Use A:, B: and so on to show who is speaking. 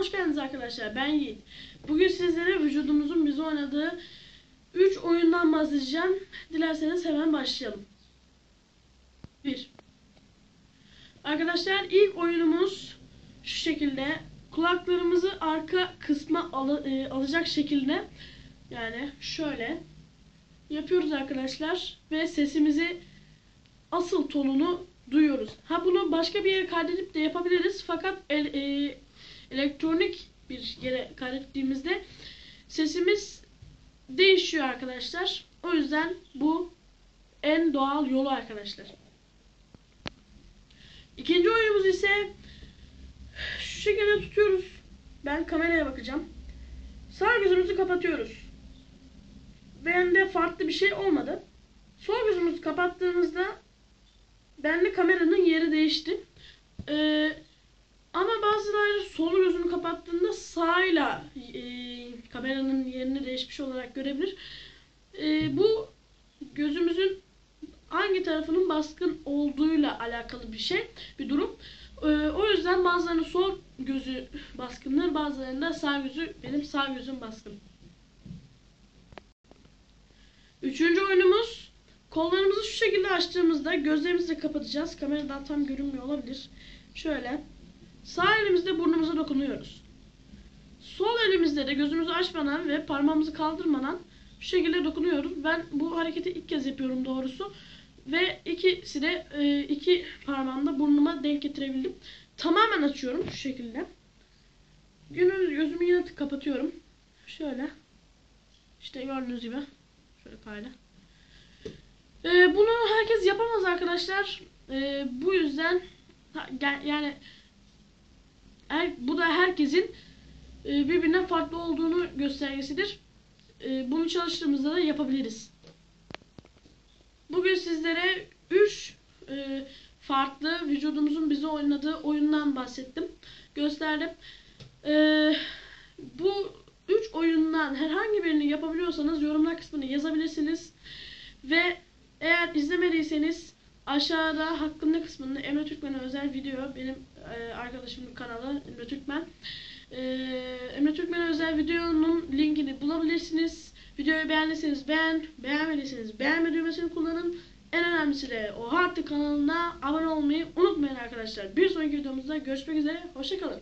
A: hoş geldiniz arkadaşlar. Ben Yiğit. Bugün sizlere vücudumuzun bize oynadığı 3 oyundan bahsedeceğim. Dilerseniz hemen başlayalım. 1. Arkadaşlar ilk oyunumuz şu şekilde. Kulaklarımızı arka kısma al- e, alacak şekilde yani şöyle yapıyoruz arkadaşlar ve sesimizi asıl tonunu duyuyoruz. Ha bunu başka bir yere kaydedip de yapabiliriz fakat el, e, elektronik bir yere kaydettiğimizde sesimiz değişiyor arkadaşlar. O yüzden bu en doğal yolu arkadaşlar. İkinci oyunumuz ise şu şekilde tutuyoruz. Ben kameraya bakacağım. Sağ gözümüzü kapatıyoruz. Bende farklı bir şey olmadı. Sol gözümüzü kapattığımızda bende kameranın yeri değişti. Ee, ama bazıları sol gözünü kapattığında sağıyla e, kameranın yerini değişmiş olarak görebilir. E, bu gözümüzün hangi tarafının baskın olduğuyla alakalı bir şey, bir durum. E, o yüzden bazılarının sol gözü baskındır, bazılarının da sağ gözü, benim sağ gözüm baskın. Üçüncü oyunumuz kollarımızı şu şekilde açtığımızda gözlerimizi kapatacağız. Kameradan tam görünmüyor olabilir. Şöyle. Sağ elimizde burnumuza dokunuyoruz. Sol elimizde de gözümüzü açmadan ve parmağımızı kaldırmadan şu şekilde dokunuyoruz. Ben bu hareketi ilk kez yapıyorum doğrusu. Ve ikisi de e, iki parmağımda burnuma denk getirebildim. Tamamen açıyorum şu şekilde. Gözümü, gözümü yine kapatıyorum. Şöyle. İşte gördüğünüz gibi. Şöyle kaydı. Ee, bunu herkes yapamaz arkadaşlar. Ee, bu yüzden yani her, bu da herkesin e, birbirinden farklı olduğunu göstergesidir. E, bunu çalıştığımızda da yapabiliriz. Bugün sizlere 3 farklı vücudumuzun bize oynadığı oyundan bahsettim. Gösterdim. E, bu 3 oyundan herhangi birini yapabiliyorsanız yorumlar kısmına yazabilirsiniz. Ve eğer izlemediyseniz aşağıda hakkında kısmında Emre Türkmen'e özel video benim e, arkadaşımın kanalı Emre Türkmen. E, Emre Türkmen'e özel videonun linkini bulabilirsiniz. Videoyu beğendiyseniz beğen, beğenmediyseniz beğenme düğmesini kullanın. En önemlisi de o Hartı kanalına abone olmayı unutmayın arkadaşlar. Bir sonraki videomuzda görüşmek üzere. Hoşçakalın.